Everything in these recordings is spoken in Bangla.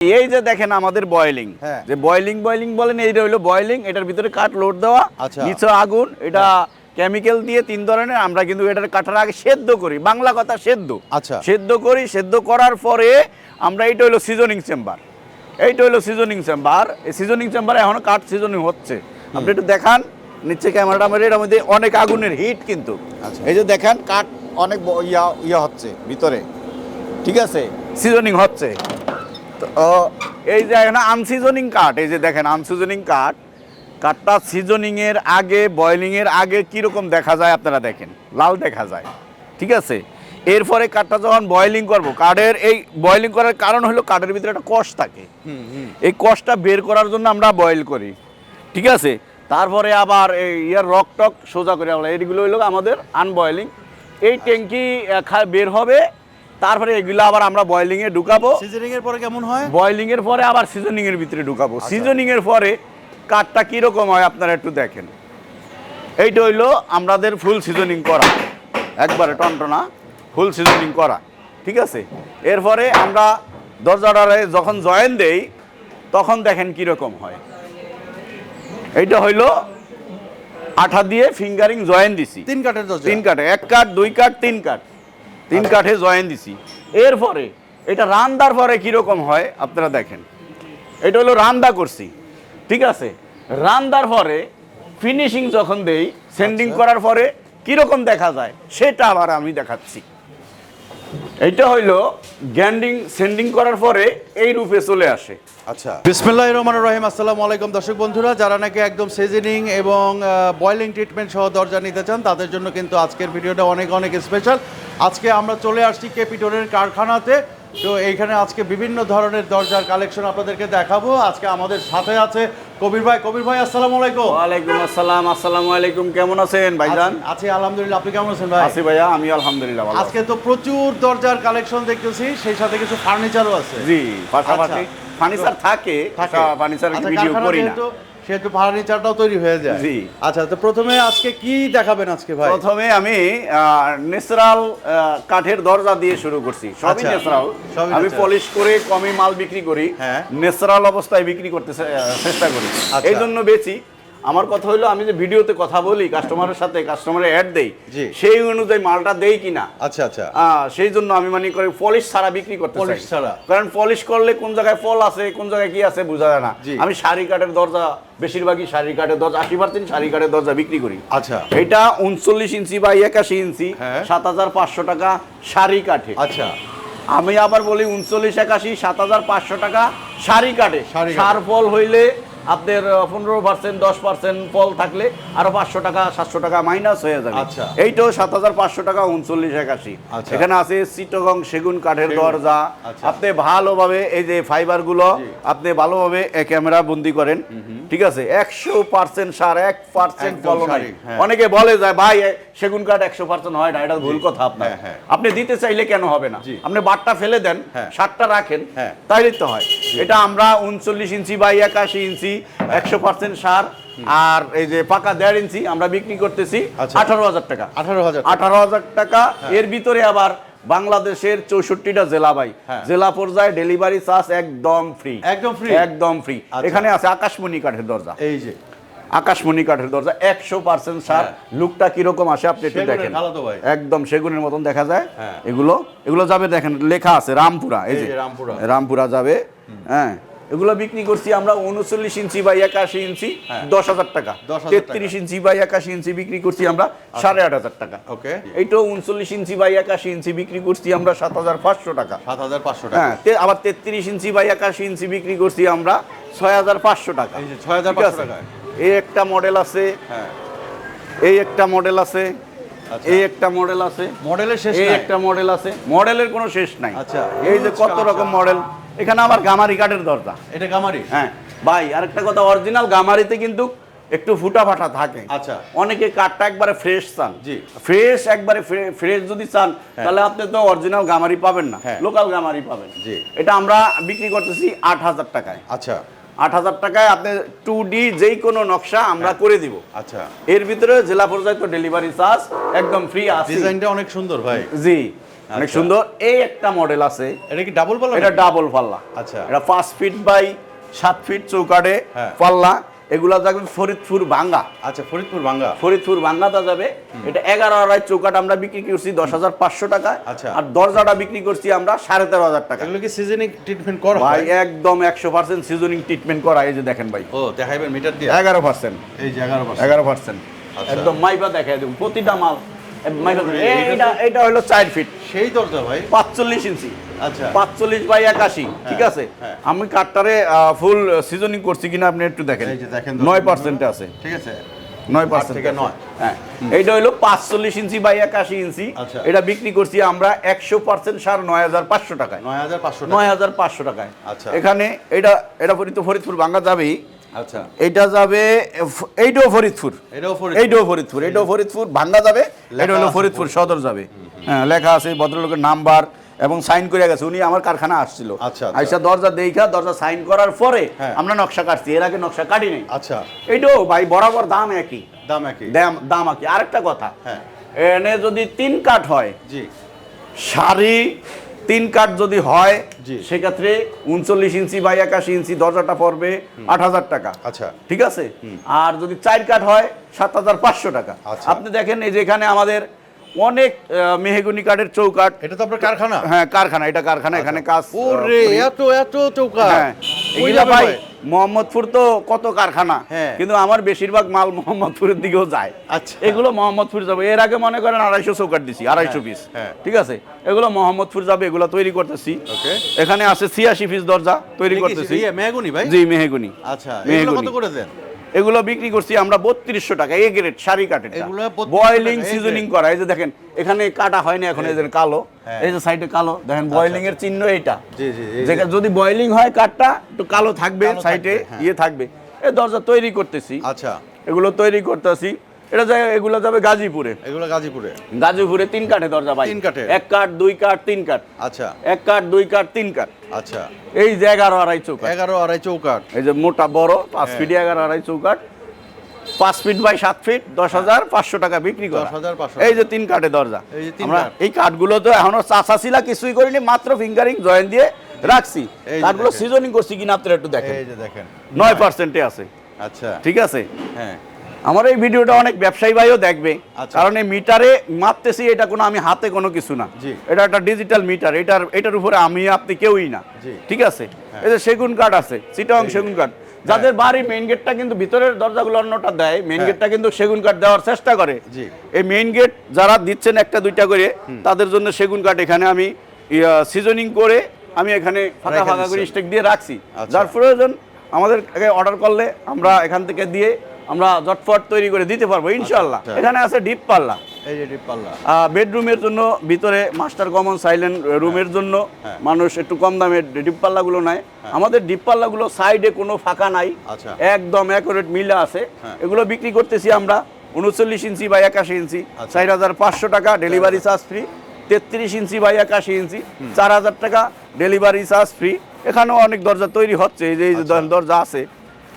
এই যে দেখেন আমাদের বয়েলিং হ্যাঁ। যে বয়েলিং বয়েলিং বলেন এইটা হলো বয়েলিং এটার ভিতরে কাঠ লোড দেওয়া আচ্ছা। নিচে আগুন এটা কেমিক্যাল দিয়ে তিন ধরনের আমরা কিন্তু এটার কাঠার আগে সেদ্ধ করি বাংলা কথা সেদ্ধ। আচ্ছা। সেদ্ধ করি সেদ্ধ করার পরে আমরা এইটা হলো সিজনিং চেম্বার এইটা হলো সিজনিং চেম্বার এই সিজনিং চেম্বারে এখন কাঠ সিজনিং হচ্ছে। আপনি একটু দেখান নিচে ক্যামেরাটা আমার এটার মধ্যে অনেক আগুনের হিট কিন্তু। আচ্ছা। এই যে দেখেন কাঠ অনেক ইয়া ইয়া হচ্ছে ভিতরে। ঠিক আছে? সিজনিং হচ্ছে। তো এই যে এখানে আনসিজনিং কাঠ এই যে দেখেন আনসিজনিং কাঠ কাঠটা সিজনিং এর আগে বয়লিং এর আগে কীরকম দেখা যায় আপনারা দেখেন? লাল দেখা যায় ঠিক আছে? এরপরে কাঠটা যখন বয়লিং করব কাঠের এই বয়লিং করার কারণ হলো কাঠের ভিতরে একটা কষ থাকে। এই কষটা বের করার জন্য আমরা বয়েল করি ঠিক আছে? তারপরে আবার এই ইয়ার রক টক সোজা করে আমরা এইগুলো হলো আমাদের আনবয়েলিং এই ট্যাঙ্কি খা- বের হবে তারপরে এগুলো আবার আমরা বয়েলিংয়ে ঢুকাবো। সিজনিং এর পরে কেমন হয়? বয়েলিং এর পরে আবার সিজনিং এর ভিতরে ঢুকাবো। সিজনিং এর পরে কাঠটা কীরকম হয় আপনারা একটু দেখেন। এইটা হইল আমাদের ফুল সিজনিং করা। একবারে টনটনা ফুল সিজনিং করা। ঠিক আছে? এরপরে আমরা দরজাটারে যখন জয়েন দেই তখন দেখেন কীরকম হয়। এইটা হইল আঠা দিয়ে ফিঙ্গারিং জয়েন দিছি। তিন কাঠের তিন কাঠে। এক কাঠ দুই কাঠ তিন কাঠ। তিন কাঠে জয়েন দিছি। এরপরে এটা রান্দার পরে কীরকম হয় আপনারা দেখেন। এটা হলো রান্দা করছি ঠিক আছে? রান্দার পরে ফিনিশিং যখন দেই সেন্ডিং করার পরে কীরকম দেখা যায় সেটা আবার আমি দেখাচ্ছি। এইটা হইল গ্যান্ডিং সেন্ডিং করার পরে এই রূপে চলে আসে। আচ্ছা। বিসমিল্লাহ রহমান রহিম আসসালামু আলাইকুম। দর্শক বন্ধুরা যারা নাকি একদম সিজনিং এবং বয়লিং ট্রিটমেন্ট সহ দরজা নিতে চান তাদের জন্য কিন্তু আজকের ভিডিওটা অনেক অনেক স্পেশাল আজকে আমরা চলে আসছি কেপিটোরের কারখানাতে। তো এইখানে আজকে বিভিন্ন ধরনের দরজার কালেকশন আপনাদেরকে দেখাবো। আজকে আমাদের সাথে আছে কবির ভাই। কবির ভাই আসসালামু আলাইকুম। ওয়ালাইকুম আসসালাম আসসালামু আলাইকুম। কেমন আছেন ভাইজান? আছি- আলহামদুলিল্লাহ। আপনি কেমন আছেন ভাই? আছি ভাইয়া আমি আলহামদুলিল্লাহ ভালো আজকে তো প্রচুর দরজার কালেকশন দেখতেছি সেই সাথে কিছু ফার্নিচারও আছে। জি পাশাপাশি আচ্ছা। ফার্নিচার থাকে ফার্নিচার আচ্ছা, ভিডিও করি না। সেহেতু ফার্নিচারটাও তৈরি হয়ে যায়। জি। আচ্ছা তো প্রথমে আজকে কি দেখাবেন আজকে ভাই? প্রথমে আমি ন্যাচারাল কাঠের দরজা দিয়ে শুরু করছি। সবই আচ্ছা, ন্যাচারাল। আমি পলিশ করে কমই মাল বিক্রি করি। হ্যাঁ। ন্যাচারাল অবস্থায় বিক্রি করতে চেষ্টা করি। আচ্ছা। এই জন্য বেচি। আমার কথা হলো আমি যে ভিডিওতে কথা বলি কাস্টমারের সাথে কাস্টমারের অ্যাড দেই সেই অনুযায়ী মালটা দেই কিনা? আচ্ছা আচ্ছা। আহ, সেই জন্য আমি মানে করে পলিশ ছাড়া বিক্রি করতে চাই। Polish ছাড়া। কারণ পলিশ করলে কোন জায়গায় ফল আছে কোন জায়গায় কি আছে বোঝা যায় না। আমি শাড়ি কাঠের দরজা বেশিরভাগই শাড়ি কাঠের দরজা আশি পার্সেন্ট শাড়ি কাঠের দরজা বিক্রি করি। আচ্ছা। এটা উনচল্লিশ ইঞ্চি বা একাশি ইঞ্চি হ্যাঁ। সাত হাজার পাঁচশো টাকা শাড়ি কাঠে। আচ্ছা। আমি আবার বলি উনচল্লিশ একাশি সাত হাজার পাঁচশো টাকা শাড়ি কাটে। সার ফল হইলে আপনার পনেরো পার্সেন্ট দশ পার্সেন্ট ফল থাকলে আরও পাঁচশো টাকা সাতশো টাকা মাইনাস হয়ে যাবে আচ্ছা। এইটাও সাত হাজার পাঁচশো টাকা উনচল্লিশ একাশি আচ্ছা। এখানে আছে চিটগং সেগুন কাঠের দরজা আচ্ছা। আপনি ভালোভাবে এই যে ফাইবারগুলো আপনি ভালোভাবে ক্যামেরা বন্দি করেন ঠিক আছে একশো পার্সেন্ট সার এক পার্সেন্ট ফল নাই। অনেকে বলে যায় ভাই সেগুন কাঠ একশো পার্সেন্ট হয় না এটা ভুল কথা আপনার হ্যাঁ, হ্যাঁ। আপনি দিতে চাইলে কেন হবে না। আপনি বাটটা ফেলে দেন হ্যাঁ। সারটা রাখেন। তাইলে তো হয় এটা আমরা উনচল্লিশ ইঞ্চি বা একাশি ইঞ্চি একশো পার্সেন্ট সার আর এই যে পাকা দেড় ইঞ্চি আমরা বিক্রি করতেছি আচ্ছা। আঠারো হাজার টাকা। আঠারো হাজার আঠারো হাজার টাকা। এর ভিতরে আবার বাংলাদেশের চৌষট্টিটা জেলা ভাই। হ্যাঁ। জেলা পর্যায়ে ডেলিভারি চার্জ একদম ফ্রি। একদম free? একদম ফ্রি। আচ্ছা। এখানে আছে আকাশমণি কাঠের দরজা। এই যে। আকাশমণি কাঠের দরজা একশো পার্সেন্ট সার। হ্যাঁ। লুকটা কীরকম আসে আপনি একটু দেখেন। একদম সেগুনের মতন দেখা যায়। হ্যাঁ। এগুলো এগুলো যাবে দেখেন লেখা আছে রামপুরা এই যে। রামপুরা। রামপুরা যাবে। হ্যাঁ। এগুলো বিক্রি করছি আমরা উনচল্লিশ ইঞ্চি বা একাশি ইঞ্চি হ্যাঁ। দশ হাজার টাকা। 10,000 তেত্রিশ ইঞ্চি বা একাশি ইঞ্চি বিক্রি করছি আমরা সাড়ে আট হাজার টাকা। ওকে। এইটাও উনচল্লিশ ইঞ্চি বা একাশি ইঞ্চি বিক্রি করছি আমরা সাত হাজার পাঁচশো টাকা। সাত হাজার পাঁচশো টাকা। হ্যাঁ আবার তেত্রিশ ইঞ্চি বা একাশি ইঞ্চি বিক্রি করছি আমরা ছয় হাজার পাঁচশো টাকা। ছয় হাজার পাঁচশো? টাকায়। এই একটা মডেল আছে। হ্যাঁ। এই একটা মডেল আছে। আচ্ছা। এই একটা মডেল আছে। মডেলের শেষ এই একটা মডেল আছে। মডেলের কোনো শেষ নাই। আচ্ছা। এই যে কত আচ্ছা, রকম আচ্ছা। মডেল? এখানে আবার গামারি কাঠের দরজা। এটা কামারি হ্যাঁ ভাই আরেকটা কথা অরিজিনাল গামারিতে কিন্তু একটু ফুটা ফাটা থাকে। আচ্ছা। অনেকে কাঠটা একবারে ফ্রেশ চান। জি। ফ্রেশ একবারে ফ্রেশ যদি চান তাহলে আপনি তো অরিজিনাল গামারি পাবেন না। হ্যাঁ। লোকাল গামারি পাবেন। জি। এটা আমরা বিক্রি করতেছি আট হাজার টাকায়। আচ্ছা। আট হাজার টাকায় আপনি টু ডি যেই কোনো নকশা আমরা করে দিব। আচ্ছা। এর ভিতরে জেলা পর্যায়ে তো ডেলিভারি চার্জ একদম ফ্রি আছে। ডিজাইনটা অনেক সুন্দর ভাই। জি। অনেক। সুন্দর। এই একটা মডেল আছে। এটা কি ডাবল পাল্লা এটা ডাবল পাল্লা। আচ্ছা। এটা পাঁচ ফিট বাই সাত ফিট চৌকাটে হ্যাঁ। পাল্লা। এগুলা যাবে ফরিদপুর ভাঙ্গা আচ্ছা ফরিদপুর ভাঙ্গা ফরিদপুর ভাঙ্গাতা যাবে। এটা এগারো আড়াই চৌকাট আমরা বিক্রি করছি দশ হাজার পাঁচশো টাকা আচ্ছা। আর দরজাটা বিক্রি করছি আমরা সাড়ে তেরো হাজার টাকা এগুলো কি সিজনিং ট্রিটমেন্ট করা ভাই একদম একশো পার্সেন্ট সিজনিং ট্রিটমেন্ট করা এই যে দেখেন ভাই। ও দেখাইবেন মিটার দিয়ে? এগারো পার্সেন্ট এই যে এগারো এগারো পার্সেন্ট আচ্ছা। একদম মাইবা দেখাই দেবো। প্রতিটা মাল এটা হলো চার ফিট। সেই দরজা ভাই? পাঁচচল্লিশ ইঞ্চি। আচ্ছা। পাঁচচল্লিশ বাই একাশি ঠিক আছে? হ্যাঁ। আমি কাঠটারে ফুল সিজনিং করছি কিনা আপনি একটু দেখেন। নয় পার্সেন্টে আছে। ঠিক আছে। নয় পার্সেন্ট নয়। হ্যাঁ। এইটা হলো পাঁচচল্লিশ ইঞ্চি বাই একাশি ইঞ্চি। আচ্ছা। এটা বিক্রি করছি আমরা একশো পার্সেন্ট সার নয় হাজার পাঁচশো টাকায়। নয় হাজার পাঁচশো নয় হাজার পাঁচশো টাকায়। আচ্ছা। এখানে এটা এটা ফরিদপুর ফরিদপুর ভাঙ্গা যাবেই। আচ্ছা। এইটা যাবে এইটাও ফরিদপুর। এইটাও ফরিদপুর এইটাও ফরিদপুর ভাঙ্গা যাবে। এটা হলো ফরিদপুর সদর যাবে। হ্যাঁ লেখা আছে ভদ্রলোকের নাম্বার এবং সাইন করে গেছে। উনি আমার কারখানা আসছিল। আচ্ছা, আচ্ছা। আইসা দরজা দেখা দরজা সাইন করার পরে হ্যাঁ। আমরা নকশা কাটছি। এর আগে নকশা কাটি নাই। আচ্ছা। এইটাও ভাই বরাবর দাম একই। দাম একই। দাম দাম একই। আরেকটা কথা। হ্যাঁ। এনে যদি তিন কাঠ হয় জি। শাড়ি তিন কাঠ যদি হয়। সেক্ষেত্রে উনচল্লিশ ইঞ্চি বা একাশি ইঞ্চি দরজাটা পড়বে আট হাজার টাকা। আচ্ছা। ঠিক আছে? আর যদি চার কাঠ হয় সাত হাজার পাঁচশো টাকা। আচ্ছা। আপনি দেখেন এই যেখানে আমাদের অনেক মেহগুনি কাঠের চৌকাঠ। এটা তো আপনার কারখানা? হ্যাঁ কারখানা এটা কারখানা এখানে কাজ ওরে এত এত চৌকা হ্যাঁ এগুলা ভাই? মোহাম্মদপুর তো কত কারখানা হ্যাঁ। কিন্তু আমার বেশিরভাগ মাল মোহাম্মদপুরের দিকেও যায়। আচ্ছা। এগুলো মোহাম্মদপুর যাবে। এর আগে মনে করেন আড়াইশো চৌকাট দিছি আড়াইশো পিস। হ্যাঁ। ঠিক আছে? এগুলো মোহাম্মদপুর যাবে এগুলো তৈরি করতেছি। এখানে আছে ছিয়াশি পিস দরজা তৈরি করতেছি। মেহগুনি ভাই? জি মেহেগুনি। আচ্ছা মেহগনি। কত করে দেন? এগুলো বিক্রি করছি আমরা বত্রিশশো টাকা A grade sari 32 boiling seasoning করা এই যে দেখেন এখানে কাটা হয়নি এখন এই যে কালো হ্যাঁ। এই যে সাইডে কালো দেখেন বয়লিং এর চিহ্ন এটা জি জি এই যে- যেটা যদি বয়লিং হয় কাঠটা একটু কালো থাকবে সাইডে হ্যাঁ। ইয়ে থাকবে। এই দরজা তৈরি করতেছি। আচ্ছা। এগুলো তৈরি করতেছি। এটা যায় এগুলো যাবে গাজীপুরে। এগুলো গাজীপুরে? গাজীপুরে তিন কাঠে দরজা ভাই। তিন কাঠের? এক কাঠ দুই কাঠ তিন কাঠ। আচ্ছা। এক কাঠ দুই কাঠ তিন কাঠ। আচ্ছা। এই যে এগারো আড়াই চৌকাঠ। এগারো আড়াই চৌকাট এই যে মোটা বড় পাঁচ হ্যাঁ। ফিট এগারো আড়াই চৌকাঠ। পাঁচ ফিট বাই সাত ফিট দশ হাজার পাঁচশো টাকা বিক্রি করা। 10,500 এই যে তিন কাঠে দরজা। এই আমরা কাঠ। এই কাঠগুলো তো এখনও চাষা ছিলা কিছুই করিনি মাত্র ফিঙ্গারিং জয়েন দিয়ে রাখছি। কাঠগুলো সিজনিং করছি কিনা আপনারা একটু দেখেন। এই যে দেখেন। নয় পার্সেন্টে আছে। আচ্ছা। ঠিক আছে? হ্যাঁ। আমার এই ভিডিওটা অনেক ব্যবসায়ী ভাইও দেখবে। আচ্ছা। কারণ এই মিটারে মাপতেছি এটা কোনো আমি হাতে কোনো কিছু না। এটা একটা ডিজিটাল মিটার এটার এটার উপরে আমি আপনি কেউই না। ঠিক আছে? এই যে সেগুন কাঠ আছে চিটং সেগুন কাঠ। যাদের বাড়ি মেইন গেটটা কিন্তু ভিতরের দরজাগুলো অন্যটা দেয় মেইন হ্যাঁ। গেটটা কিন্তু সেগুন কাঠ দেওয়ার চেষ্টা করে। এই মেইন গেট যারা দিচ্ছেন একটা দুইটা করে তাদের জন্য সেগুন কাঠ এখানে আমি সিজনিং করে আমি এখানে ফাঁকা ফাঁকা করে স্টেক দিয়ে রাখছি। আচ্ছা। যার প্রয়োজন আমাদের অর্ডার করলে আমরা এখান থেকে দিয়ে আমরা জটফট তৈরি করে দিতে পারব ইনশাল্লাহ আচ্ছা। এখানে আছে ডিপ পাল্লা এই যে ডিপ পাল্লা বেডরুমের জন্য ভিতরে মাস্টার কমন সাইলেন্ট রুমের জন্য হ্যাঁ। মানুষ একটু কম দামের ডিপ পাল্লাগুলো নেয় আমাদের ডিপ পাল্লাগুলো সাইডে কোনো ফাঁকা নাই আচ্ছা। একদম অ্যাকুরেট মিলা আছে হ্যাঁ। এগুলো বিক্রি করতেছি আমরা উনচল্লিশ ইঞ্চি বা একাশি ইঞ্চি আচ্ছা। চার হাজার পাঁচশো টাকা ডেলিভারি চার্জ ফ্রি তেত্রিশ ইঞ্চি বা একাশি ইঞ্চি চার হাজার টাকা ডেলিভারি চার্জ ফ্রি এখানেও অনেক দরজা তৈরি হচ্ছে এই যে আচ্ছা। দরজা আছে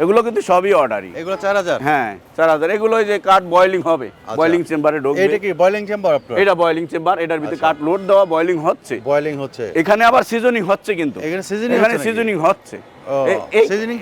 এগুলো কিন্তু সবই অর্ডারই এগুলো চার হাজার হ্যাঁ চার হাজার এগুলো ওই যে কাঠ বয়লিং হবে আচ্ছা। বয়লিং চেম্বারে ঢুকবে এইটা কি বয়লিং চেম্বার আপনার এটা বয়লিং চেম্বার এটার ভিতরে আচ্ছা। কাঠ লোড দেওয়া বয়লিং হচ্ছে বয়লিং হচ্ছে এখানে আবার সিজনিং হচ্ছে কিন্তু এখানে seasoning এখানে সিজনিং হচ্ছে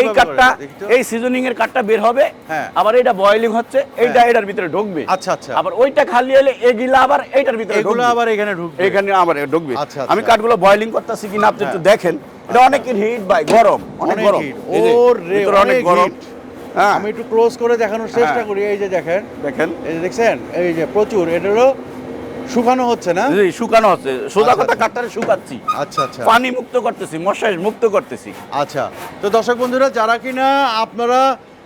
এই কাঠটা। এই সিজনিং এর কাঠটা বের হবে হ্যাঁ। আবার এটা বয়লিং হচ্ছে এইটা এটার ভিতরে ঢুকবে আচ্ছা, আচ্ছা। আবার ওইটা খালি হলে এগুলা আবার এইটার ভিতরে ঢুকবে। আবার এখানে ঢুকবে এখানে আবার ঢুকবে আচ্ছা, আচ্ছা। আমি কাঠগুলো বয়লিং করতেছি কিনা আপনি একটু হ্যাঁ। দেখেন এটা অনেক হিট ভাই গরম অনেক গরম। ওরে, অনেক গরম। হ্যাঁ। আমি একটু ক্লোজ করে দেখানোর চেষ্টা হ্যাঁ। করি এই যে দেখেন। দেখেন। এই যে দেখছেন? এই যে প্রচুর। এটারও শুকানো হচ্ছে না? জি, শুকানো হচ্ছে। সোজা আচ্ছা, কথা। কাঠটারে শুকাচ্ছি। আচ্ছা আচ্ছা। পানি মুক্ত করতেছি মশাই মুক্ত করতেছি। আচ্ছা। তো দর্শক বন্ধুরা যারা কিনা আপনারা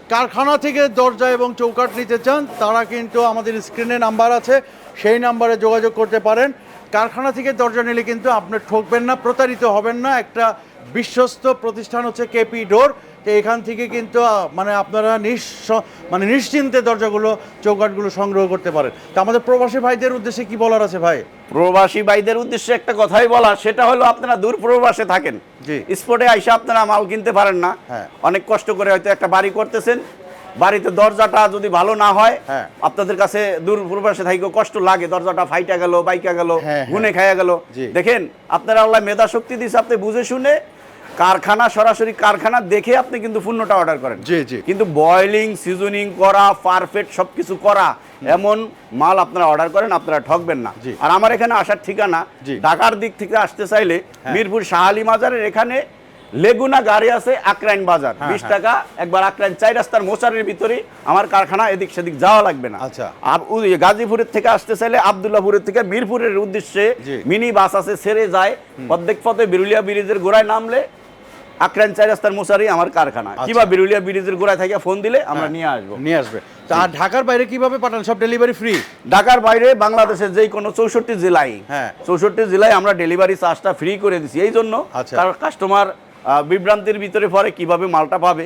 কারখানা থেকে দরজা এবং চৌকাঠ নিতে চান তারা কিন্তু আমাদের স্ক্রিনে নাম্বার আছে। সেই নাম্বারে যোগাযোগ করতে পারেন। কারখানা থেকে দরজা নিলে কিন্তু আপনি ঠকবেন না প্রতারিত হবেন না। একটা বিশ্বস্ত প্রতিষ্ঠান হচ্ছে কেপি ডোর তো এখান থেকে কিন্তু মানে আপনারা নিঃস মানে নিশ্চিন্তে দরজাগুলো চৌকাটগুলো সংগ্রহ করতে পারেন তো আমাদের প্রবাসী ভাইদের উদ্দেশ্যে কি বলার আছে ভাই প্রবাসী ভাইদের উদ্দেশ্যে একটা কথাই বলা সেটা হলো আপনারা দূর প্রবাসে থাকেন জি। স্পটে আইসে আপনারা মাল কিনতে পারেন না হ্যাঁ। অনেক কষ্ট করে হয়তো একটা বাড়ি করতেছেন বাড়িতে দরজাটা যদি ভালো না হয় হ্যাঁ। আপনাদের কাছে দূর প্রবাসে থাইকে কষ্ট লাগে দরজাটা ফাইটা গেল বাইকা গেল হ্যাঁ। গুনে খাইয়া গেল দেখেন আপনারা আল্লাহ মেধা শক্তি দিচ্ছে আপনি বুঝে শুনে কারখানা সরাসরি কারখানা দেখে আপনি কিন্তু পণ্যটা অর্ডার করেন জি, জি। কিন্তু বয়লিং সিজনিং করা পারফেক্ট সবকিছু করা এমন মাল আপনারা অর্ডার করেন আপনারা ঠকবেন না আর আমার এখানে আসার ঠিকানা। ঢাকার দিক থেকে আসতে চাইলে হ্যাঁ। মিরপুর শাহালি মাজারের এখানে লেগুনা গাড়ি আছে আকরাইন বাজার। হ্যাঁ, বিশ হ্যাঁ। টাকা একবার আকরাইন চাই রাস্তার মোচারের ভিতরে আমার কারখানা এদিক সেদিক যাওয়া লাগবে না। আচ্ছা। আর গাজীপুরের থেকে আসতে চাইলে আবদুল্লাপুরের থেকে মিরপুরের উদ্দেশ্যে মিনি বাস আছে ছেড়ে যায়। অর্ধেক পথে বিরুলিয়া ব্রিজের গোড়ায় নামলে আকরাইন চাই রাস্তার মোচারি আমার কারখানা। আচ্ছা। কিবা বিরুলিয়া ব্রিজের গোড়ায় থেকে ফোন দিলে আমরা নিয়ে আসব। নিয়ে আসবে। আর ঢাকার বাইরে কীভাবে পাঠান? সব ডেলিভারি ফ্রি ঢাকার বাইরে বাংলাদেশের যে কোনো চৌষট্টি জেলায়। হ্যাঁ। চৌষট্টি জেলায় আমরা ডেলিভারি চার্জটা ফ্রি করে দিছি। এই জন্য আচ্ছা। কাস্টমার বিভ্রান্তির ভিতরে পরে কীভাবে মালটা পাবে।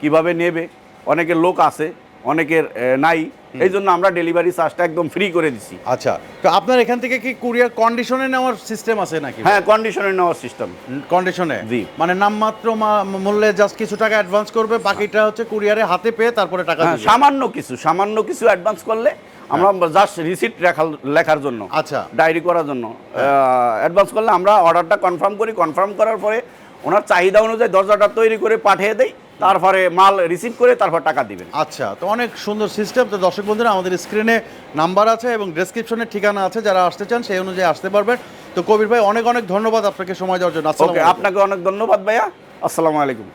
কীভাবে নেবে। অনেকের লোক আছে অনেকের নাই। এই জন্য আমরা ডেলিভারি চার্জটা একদম ফ্রি করে দিছি। আচ্ছা তো আপনার এখান থেকে কি কুরিয়ার কন্ডিশনে নেওয়ার সিস্টেম আছে নাকি? হ্যাঁ কন্ডিশনে নেওয়ার সিস্টেম কন্ডিশনে জি। মানে নামমাত্র মূল্যে জাস্ট কিছু টাকা অ্যাডভান্স করবে বাকিটা হচ্ছে কুরিয়ারে হাতে পেয়ে তারপরে টাকা হ্যাঁ সামান্য কিছু সামান্য কিছু অ্যাডভান্স করলে আমরা জাস্ট রিসিপ্ট লেখার জন্য আচ্ছা। ডায়েরি করার জন্য অ্যাডভান্স করলে আমরা অর্ডারটা কনফার্ম করি। কনফার্ম করার পরে ওনার চাহিদা অনুযায়ী দরজাটা তৈরি করে পাঠিয়ে দেয় তারপরে মাল রিসিভ করে তারপর টাকা দিবেন। আচ্ছা তো অনেক সুন্দর সিস্টেম তো দর্শক বন্ধুরা আমাদের স্ক্রিনে নাম্বার আছে এবং ডেসক্রিপশনে ঠিকানা আছে। যারা আসতে চান সেই অনুযায়ী আসতে পারবেন। তো কবির ভাই অনেক অনেক ধন্যবাদ আপনাকে সময় দেওয়ার জন্য। আপনাকে অনেক ধন্যবাদ ভাইয়া। আসসালামু আলাইকুম।